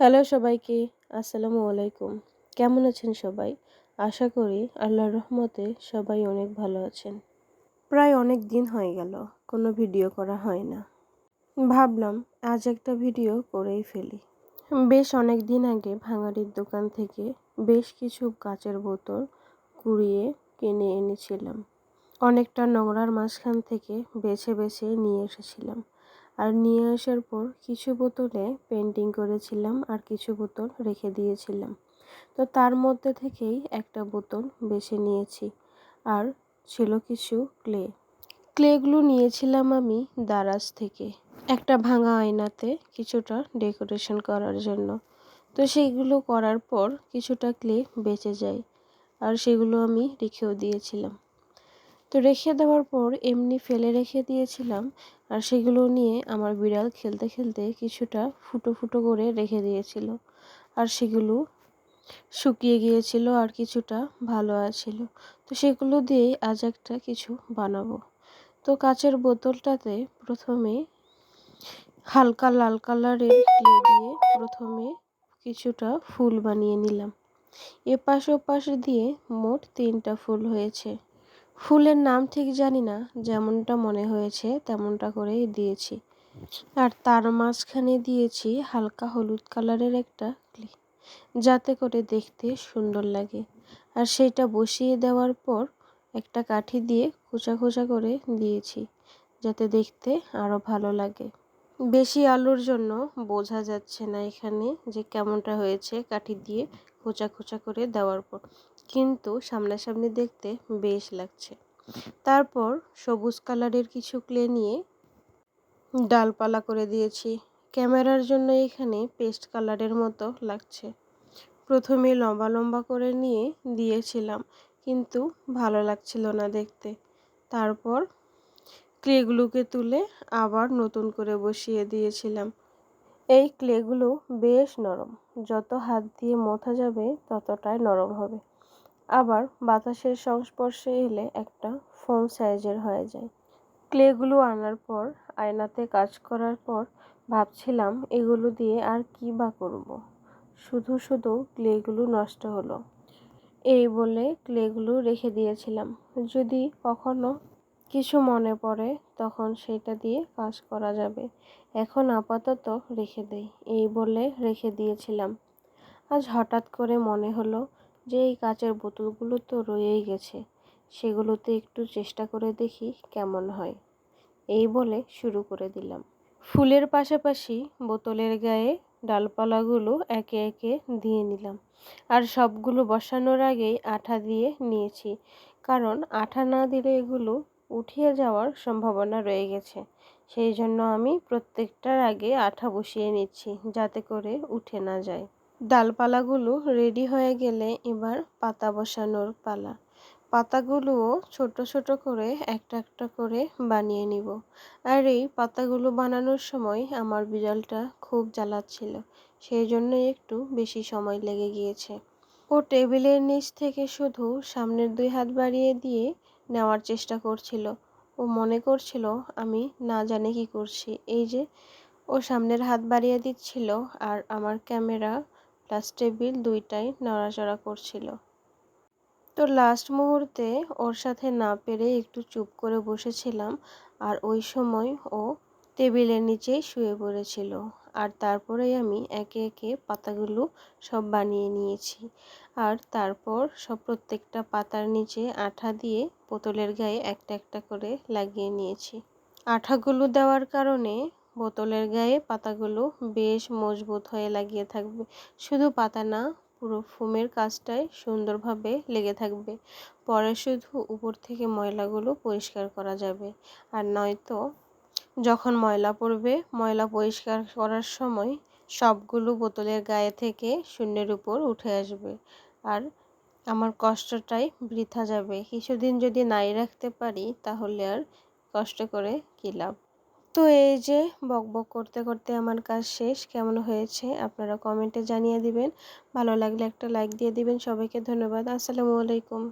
Hello সবাইকে, আসসালামু আলাইকুম। কেমন আছেন সবাই? আশা করি আল্লাহর রহমতে সবাই অনেক ভালো আছেন। প্রায় অনেক দিন হয়ে গেল, কোনো ভিডিও করা হয় না। ভাবলাম, আজ একটা ভিডিও করেই ফেলি। বেশ অনেক দিন আগে ভাঙাড়ির দোকান থেকে বেশ কিছু কাচের বোতল কুড়িয়ে কিনে এনেছিলাম। অনেকটা নোংরার মাঝখান থেকে বেছে বেছে নিয়ে এসেছিলাম। আর নিয়ে আসার পর কিছু বোতলে পেন্টিং করেছিলাম আর কিছু বোতল রেখে দিয়েছিলাম। তো তার মধ্যে থেকেই একটা বোতল বেছে নিয়েছি। আর ছিল কিছু ক্লে। ক্লেগুলো নিয়েছিলাম আমি দারাজ থেকে। একটা ভাঙা আয়নাতে কিছুটা ডেকোরেশন করার জন্য। তো সেইগুলো করার পর কিছুটা ক্লে বেঁচে যায়। আর সেগুলো আমি রেখেও দিয়েছিলাম। তো রেখে দেওয়ার পর এমনি ফেলে রেখে দিয়েছিলাম আর সেগুলো নিয়ে আমার বিড়াল খেলতে খেলতে কিছুটা ফুটো ফুটো করে রেখে দিয়েছিল। আর সেগুলো শুকিয়ে গিয়েছিল আর কিছুটা ভালো আছিল। তো সেগুলো দিয়ে আজ একটা কিছু বানাবো। তো কাচের বোতলটাতে প্রথমে হালকা লাল কালারের ক্লে দিয়ে প্রথমে কিছুটা ফুল বানিয়ে নিলাম। এপাশ ওপাশ দিয়ে মোট তিনটা ফুল হয়েছে। ফুলের নাম ঠিক জানি না, যেমনটা মনে হয়েছে তেমনটা করেই দিয়েছি। আর তার মাঝখানে দিয়েছি হালকা হলুদ কালারের একটা যাতে করে দেখতে সুন্দর লাগে। আর সেটা বসিয়ে দেওয়ার পর একটা কাঠি দিয়ে খোঁচা খোঁচা করে দিয়েছি, যাতে দেখতে আরও ভালো লাগে। বেশি আলুর জন্য বোঝা যাচ্ছে না এখানে যে কেমনটা হয়েছে কাঠি দিয়ে খোঁচা খোঁচা করে দেওয়ার পর। কিন্তু সামনাসামনি দেখতে বেশ লাগছে। তারপর সবুজ কালারের কিছু ক্লে নিয়ে ডালপালা করে দিয়েছি। ক্যামেরার জন্য এখানে পেস্ট কালারের মতো লাগছে। প্রথমে লম্বা লম্বা করে নিয়ে দিয়েছিলাম, কিন্তু ভালো লাগছিল না দেখতে। তারপর ক্লেগুলোকে তুলে আবার নতুন করে বসিয়ে দিয়েছিলাম। এই ক্লেগুলো বেশ নরম। যত হাত দিয়ে মথা যাবে, ততটাই নরম হবে। আবার বাতাসের সংস্পর্শে এলে একটা ফোম সাইজের হয়ে যায়। ক্লেগুলো আনার পর, আয়নাতে কাজ করার পর ভাবছিলাম, এগুলো দিয়ে আর কি বা করব। শুধু শুধু ক্লেগুলো নষ্ট হলো। এই বলে ক্লেগুলো রেখে দিয়েছিলাম। যদি কখনো কিছু মনে পড়ে, তখন সেটা দিয়ে কাজ করা যাবে। এখন আপাতত রেখে দেই। এই বলে রেখে দিয়েছিলাম। আজ হঠাৎ করে মনে হলো যে এই কাচের বোতলগুলো তো রয়েই গেছে। সেগুলোতে একটু চেষ্টা করে দেখি কেমন হয়। এই বলে শুরু করে দিলাম। ফুলের পাশাপাশি বোতলের গায়ে ডালপালাগুলো একে একে দিয়ে নিলাম। আর সবগুলো বসানোর আগেই আঠা দিয়ে নিয়েছি। কারণ আঠা না দিলে এগুলো উঠিয়ে যাওয়ার সম্ভাবনা রয়ে গেছে। সেই জন্য আমি প্রত্যেকটার আগে আঠা বসিয়ে নিচ্ছি যাতে করে উঠে না যায়। ডালপালাগুলো রেডি হয়ে গেলে এবার পাতা বসানোর পালা। পাতাগুলোও ছোট ছোট করে একটা একটা করে বানিয়ে নিব। আর এই পাতাগুলো বানানোর সময় আমার বিড়ালটা খুব জ্বালাচ্ছিল, সেই জন্য একটু বেশি সময় লেগে গিয়েছে। ও টেবিলের নিচ থেকে শুধু সামনের দুই হাত বাড়িয়ে দিয়ে নেওয়ার চেষ্টা করছিল। ও মনে করছিল, আমি না জানে কি করছি। এই যে, ও সামনের হাত বাড়িয়ে দিচ্ছিল আর আমার ক্যামেরা প্লাস টেবিল দুইটাই নড়াচড়া করছিল। তো লাস্ট মুহূর্তে ওর সাথে না পেরে একটু চুপ করে বসেছিলাম আর ওই সময় ও টেবিলের নিচেই শুয়ে পড়েছিল। আর তারপরেই আমি একে একে পাতাগুলো সব বানিয়ে নিয়েছি। আর তারপর সব প্রত্যেকটা পাতার নিচে আঠা দিয়ে বোতলের গায়ে একটা একটা করে লাগিয়ে নিয়েছি। আঠাগুলো দেওয়ার কারণে বোতলের গায়ে পাতাগুলো বেশ মজবুত হয়ে লাগিয়ে থাকবে। শুধু পাতা না, পুরো ফোমের কাজটাই সুন্দরভাবে লেগে থাকবে। পরে শুধু উপর থেকে ময়লাগুলো পরিষ্কার করা যাবে। আর নয়তো যখন ময়লা পড়বে, ময়লা পরিষ্কার করার সময় সবগুলো বোতলের গায়ে থেকে শূন্যের উপর উঠে আসবে। আর আমার কষ্টটাই বৃথা যাবে। কিছুদিন যদি নাই রাখতে পারি, তাহলে আর কষ্ট করে কী লাভ? তো এই যে বক বক করতে করতে আমার কাজ শেষ, কেমন হয়েছে আপনারা কমেন্টে জানিয়ে দিবেন। ভালো লাগলে একটা লাইক দিয়ে দিবেন। সবাইকে ধন্যবাদ। আসসালামু আলাইকুম।